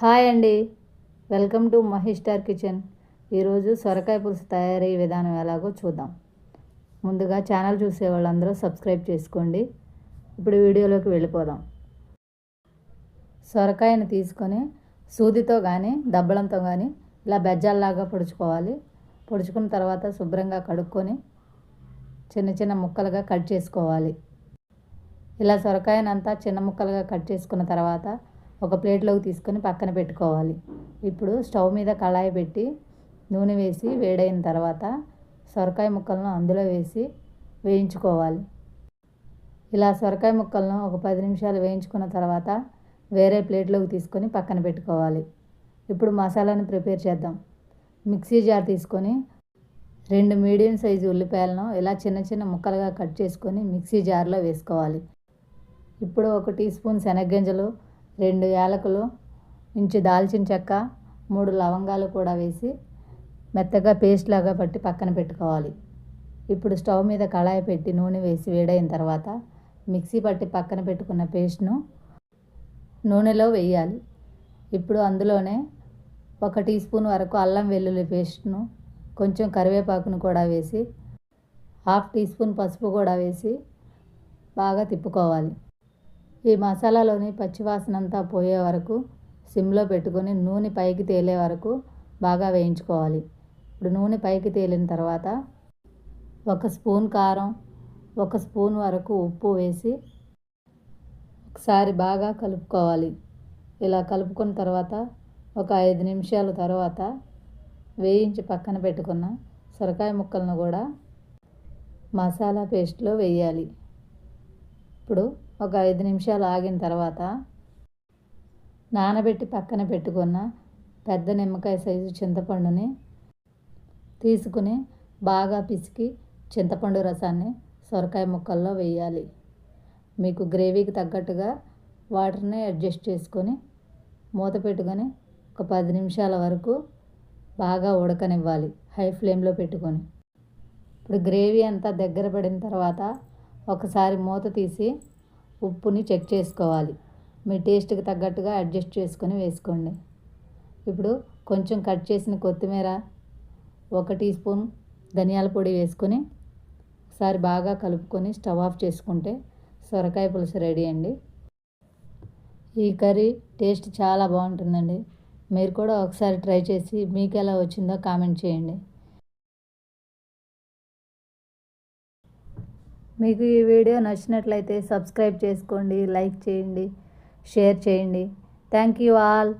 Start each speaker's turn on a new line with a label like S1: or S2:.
S1: Hi అండి. Welcome to Mahesh Star Kitchen. ఈరోజు సొరకాయ పులుసు తయారయ్యే విధానం ఎలాగో చూద్దాం. ముందుగా ఛానల్ చూసే వాళ్ళందరూ సబ్స్క్రైబ్ చేసుకోండి. ఇప్పుడు వీడియోలోకి వెళ్ళిపోదాం. సొరకాయను తీసుకొని సూదితో కానీ దబ్బలంతో కానీ ఇలా బెజ్జాల్లాగా పొడుచుకోవాలి. పొడుచుకున్న తర్వాత శుభ్రంగా కడుక్కొని చిన్న చిన్న ముక్కలుగా కట్ చేసుకోవాలి. ఇలా సొరకాయనంతా చిన్న ముక్కలుగా కట్ చేసుకున్న తర్వాత ఒక ప్లేట్లోకి తీసుకొని పక్కన పెట్టుకోవాలి. ఇప్పుడు స్టవ్ మీద కళాయి పెట్టి నూనె వేసి వేడైన తర్వాత సొరకాయ ముక్కలను అందులో వేసి వేయించుకోవాలి. ఇలా సొరకాయ ముక్కలను ఒక పది నిమిషాలు వేయించుకున్న తర్వాత వేరే ప్లేట్లోకి తీసుకొని పక్కన పెట్టుకోవాలి. ఇప్పుడు మసాలాను ప్రిపేర్ చేద్దాం. మిక్సీ జార్ తీసుకొని రెండు మీడియం సైజు ఉల్లిపాయలను ఇలా చిన్న చిన్న ముక్కలుగా కట్ చేసుకొని మిక్సీ జార్లో వేసుకోవాలి. ఇప్పుడు ఒక టీ స్పూన్ శనగగింజలు రెండు యాలకులు ఇంచు దాల్చిన చెక్క మూడు లవంగాలు కూడా వేసి మెత్తగా పేస్ట్ లాగా పట్టి పక్కన పెట్టుకోవాలి. ఇప్పుడు స్టవ్ మీద కళాయి పెట్టి నూనె వేసి వేడైన తర్వాత మిక్సీ పట్టి పక్కన పెట్టుకున్న పేస్ట్ను నూనెలో వేయాలి. ఇప్పుడు అందులోనే ఒక టీ స్పూన్ వరకు అల్లం వెల్లుల్లి పేస్ట్ను కొంచెం కరివేపాకును కూడా వేసి హాఫ్ టీ స్పూన్ పసుపు కూడా వేసి బాగా తిప్పుకోవాలి. ఈ మసాలాలోని పచ్చివాసన అంతా పోయే వరకు సిమ్లో పెట్టుకొని నూనె పైకి తేలే వరకు బాగా వేయించుకోవాలి. ఇప్పుడు నూనె పైకి తేలిన తర్వాత ఒక స్పూన్ కారం ఒక స్పూన్ వరకు ఉప్పు వేసి ఒకసారి బాగా కలుపుకోవాలి. ఇలా కలుపుకున్న తర్వాత ఒక ఐదు నిమిషాల తర్వాత వేయించి పక్కన పెట్టుకున్న సొరకాయ ముక్కలను కూడా మసాలా పేస్ట్లో వేయాలి. ఇప్పుడు ఒక ఐదు నిమిషాలు ఆగిన తర్వాత నానబెట్టి పక్కన పెట్టుకున్న పెద్ద నిమ్మకాయ సైజు చింతపండుని తీసుకుని బాగా పిసికి చింతపండు రసాన్ని సొరకాయ ముక్కల్లో వేయాలి. మీకు గ్రేవీకి తగ్గట్టుగా వాటర్ని అడ్జస్ట్ చేసుకొని మూత పెట్టుకొని ఒక పది నిమిషాల వరకు బాగా ఉడకనివ్వాలి. హై ఫ్లేమ్లో పెట్టుకొని. ఇప్పుడు గ్రేవీ అంతా దగ్గర పడిన తర్వాత ఒకసారి మూత తీసి ఉప్పుని చెక్ చేసుకోవాలి. మీ టేస్ట్కి తగ్గట్టుగా అడ్జస్ట్ చేసుకొని వేసుకోండి. ఇప్పుడు కొంచెం కట్ చేసిన కొత్తిమీర ఒక టీ స్పూన్ ధనియాల పొడి వేసుకొని ఒకసారి బాగా కలుపుకొని స్టవ్ ఆఫ్ చేసుకుంటే సొరకాయ పులుసు రెడీ అండి. ఈ కర్రీ టేస్ట్ చాలా బాగుంటుందండి. మీరు కూడా ఒకసారి ట్రై చేసి మీకు ఎలా వచ్చిందో కామెంట్ చేయండి. మీకు ఈ వీడియో నచ్చినట్లయితే సబ్స్క్రైబ్ చేసుకోండి లైక్ చేయండి షేర్ చేయండి. Thank you all